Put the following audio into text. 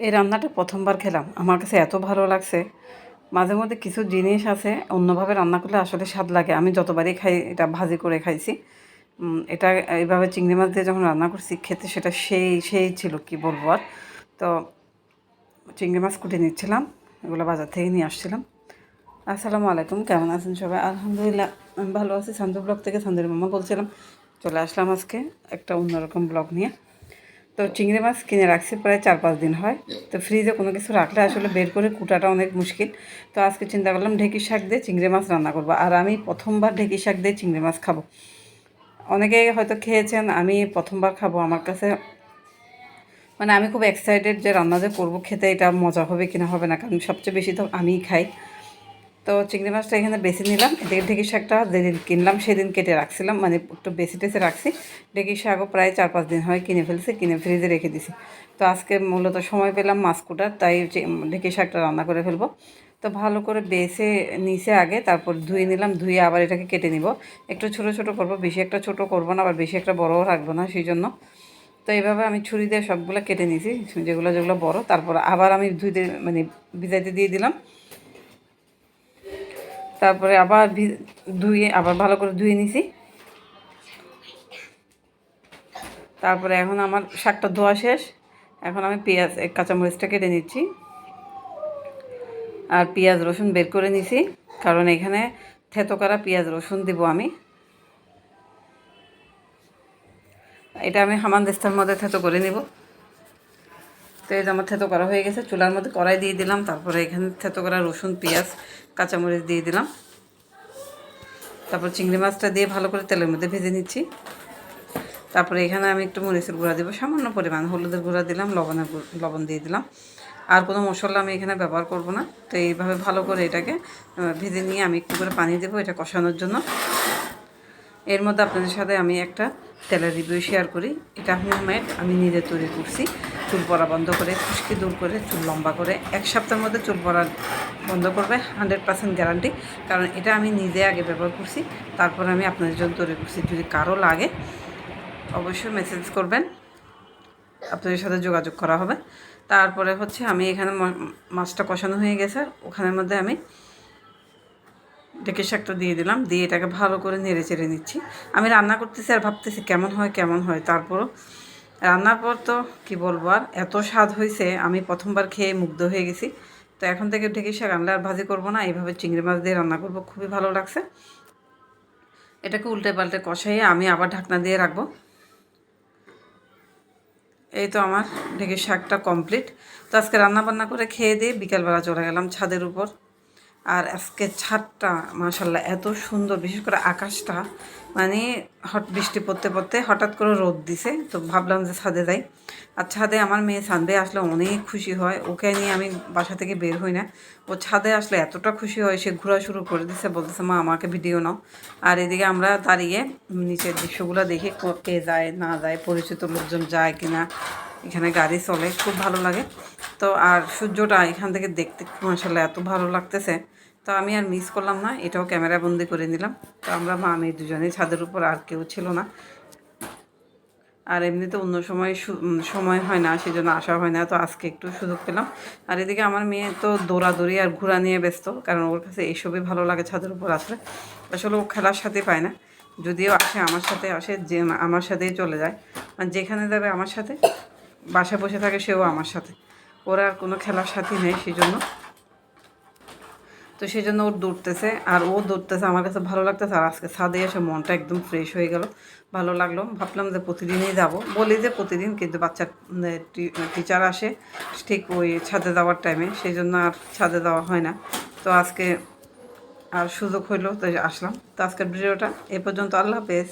এই রান্নাটা প্রথমবার খেলাম। আমার কাছে এত ভালো লাগছে। মাঝে মধ্যে কিছু জিনিস আছে, অন্যভাবে রান্না করলে আসলে স্বাদ লাগে। আমি যতবারই খাই, এটা ভাজি করে খাইছি। এটা এইভাবে চিংড়ি মাছ দিয়ে যখন রান্না করছি, খেতে সেটা সেই সেই ছিল, কি বলব আর। তো চিংড়ি মাছ কুটে নিচ্ছিলাম, এগুলো বাজার থেকে নিয়ে আসছিলাম। আসসালামু আলাইকুম, কেমন আছেন সবাই? আলহামদুলিল্লাহ, আমি ভালো আছি। সান্দু ব্লগ থেকে সান্দুর মামা বলছিলাম, চলে আসলাম আজকে একটা অন্যরকম ব্লগ নিয়ে। তো চিংড়ি মাছ কিনে রাখছি প্রায় চার পাঁচ দিন হয়। তো ফ্রিজে কোনো কিছু রাখলে আসলে বের করে কুটাটা অনেক মুশকিল। তো আজকে চিন্তা করলাম ঢেঁকি শাক দিয়ে চিংড়ি মাছ রান্না করব। আর আমি প্রথমবার ঢেঁকি শাক দিয়ে চিংড়ি মাছ খাব। অনেকে হয়তো খেয়েছেন, আমি প্রথমবার খাব আমার কাছে। মানে আমি খুব এক্সাইটেড যে রান্না যে করব, খেতে এটা মজা হবে কিনা হবে না, কারণ সবচেয়ে বেশি তো আমিই খাই। তো চিংড়ি মাছটা এখানে বেছে নিলাম। এদিকে ঢেঁকি শাকটা যেদিন কিনলাম সেদিন কেটে রাখছিলাম। মানে একটু বেশি টেসে রাখছি। ঢেঁকি শাকও প্রায় চার পাঁচ দিন হয় কিনে ফেলছি, কিনে ফ্রিজে রেখে দিছি। তো আজকে মূলত সময় পেলাম মাছ কুটার, তাই ঢেঁকি শাকটা রান্না করে ফেলব। তো ভালো করে বেছে নিচে আগে, তারপর ধুয়ে নিলাম, ধুয়ে আবার এটাকে কেটে নিব। একটু ছোট ছোট করব, বেশি একটা ছোট করব না, আবার বেশি একটা বড়ও রাখব না সেই জন্য তো এইভাবে আমি ছুরি দিয়ে সবগুলো কেটে নিয়েছি যেগুলো যেগুলো বড়। তারপর আবার আমি ধুইতে মানে ভিজাইতে দিয়ে দিলাম। তারপরে আবার ধুয়ে, আবার ভালো করে ধুয়ে নিছি। তারপরে এখন আমার শাকটা ধোয়া শেষ। এখন আমি পেঁয়াজ কাঁচামরিচটা কেটে নিচ্ছি। আর পেঁয়াজ, রসুন বের করে নিছি। কারণ এখানে থেতো করা পেঁয়াজ, রসুন দিব আমি। এটা আমি হামানদিস্তার মধ্যে থেতো করে নিব। তো এই যে আমার থেতো করা হয়ে গেছে। চুলার মধ্যে কড়াই দিয়ে দিলাম, তারপরে এখানে থেতো করা রসুন, পেঁয়াজ, কাঁচামরিচ দিয়ে দিলাম। তারপর চিংড়ি মাছটা দিয়ে ভালো করে তেলের মধ্যে ভেজে নিচ্ছি। তারপরে এখানে আমি একটু মরিচের গুঁড়া দেবো, সামান্য পরিমাণ হলুদের গুঁড়া দিলাম, লবণের লবণ দিয়ে দিলাম। আর কোনো মশলা আমি এখানে ব্যবহার করব না। তো এইভাবে ভালো করে এটাকে ভেজে নিয়ে আমি একটু করে পানি দেবো এটা কষানোর জন্য। এর মধ্যে আপনাদের সাথে আমি একটা তেলের রিভিউ শেয়ার করি। এটা হোমমেড আমি নিজে তৈরি করছি। চুল পড়া বন্ধ করে, খুশকি দূর করে, চুল লম্বা করে। এক সপ্তাহের মধ্যে চুল পড়া বন্ধ করবে হান্ড্রেড পার্সেন্ট গ্যারান্টি কারণ এটা আমি নিজে আগে ব্যবহার করছি, তারপর আমি আপনাদের জন্য তৈরি করছি। যদি কারও লাগে, অবশ্যই মেসেজ করবেন। আপনাদের সাথে যোগাযোগ করা হবে। তারপরে হচ্ছে আমি এখানে মাছটা কষানো হয়ে গেছে। ওখানের মধ্যে আমি ডেকে শাকটা দিয়ে দিলাম, দিয়ে এটাকে ভালো করে নেড়ে চেড়ে নিচ্ছি। আমি রান্না করতেছি আর ভাবতেছি কেমন হয় কেমন হয়, তারপরও রান্নার পর তো কি বলব আর, এত স্বাদ হয়েছে আমি প্রথমবার খেয়ে মুগ্ধ হয়ে গেছি। তো এখন থেকে ঢেকে শাক আনলে আর ভাজি করব না, এইভাবে চিংড়ি মাছ দিয়ে রান্না করব খুবই ভালো লাগছে। এটাকে উল্টে পাল্টে কষাইয়ে আমি আবার ঢাকনা দিয়ে রাখব। এই তো আমার ঢেঁকির শাকটা কমপ্লিট। তো আজকে রান্না বান্না করে খেয়ে দিয়ে বিকালবেলা চলে গেলাম ছাদের উপর। আর আজকে ছাদটা মাশাল্লাহ এত সুন্দর, বিশেষ করে আকাশটা। মানে হট বৃষ্টি পড়তে পড়তে হঠাৎ করে রোদ দিছে, তো ভাবলাম যে ছাদে যাই। আর ছাদে আমার মেয়ে ছাদে আসলে অনেক খুশি হয়। ওকে নিয়ে আমি বাসা থেকে বের হই না। ও ছাদে আসলে এতটা খুশি হয়, সে ঘোরা শুরু করে দিছে, বলতেছে, মা, আমাকে ভিডিও নাও। আর এদিকে আমরা দাঁড়িয়ে নিচের দৃশ্যগুলো দেখি, কো- কে যায়, না যায়, পরিচিত লোকজন যায় কিনা। এখানে গাড়ি চলে, খুব ভালো লাগে। তো আর সূর্যটা এখান থেকে দেখতে মাসাল্লাহ এত ভালো লাগতেছে। তো আমি আর মিস করলাম না, এটাও ক্যামেরা বন্দি করে নিলাম। তো আমরা মা আমি দুজনেই ছাদের উপর, আর কেউ ছিল না। আর এমনিতে অন্য সময় সময় হয় না, সেজন্য আসা হয় না, তো আজকে একটু সুযোগ পেলাম। আর এদিকে আমার মেয়ে তো দৌড়াদৌড়ি আর ঘোরা নিয়ে ব্যস্ত, কারণ ওর কাছে এইসবই ভালো লাগে ছাদের উপর আসলে। আসলে ও খেলার সাথে পায় না। যদিও আসে, আমার সাথে আসে, যে আমার সাথেই চলে যায়। আর যেখানে যাবে আমার সাথে, বাসায় বসে থাকে সেও আমার সাথে। ওরা আর কোনো খেলার সাথী নেই সেই জন্য তো সেই জন্য ওর দৌড়তেছে, আর ও দৌড়তেছে, আমার কাছে ভালো লাগতেছে, আর আজকে ছাদে এসে মনটা একদম ফ্রেশ হয়ে গেল, ভালো লাগল। ভাবলাম যে প্রতিদিনই যাব, বলি যে প্রতিদিন, কিন্তু বাচ্চার টিচার আসে, ঠিক ওই ছাদে যাওয়ার টাইমে সেই জন্য আর ছাদে যাওয়া হয় না। তো আজকে আর সুযোগ হইল তো আসলাম। তো আজকের ভিডিওটা এ পর্যন্ত, আল্লাহ হাফেজ।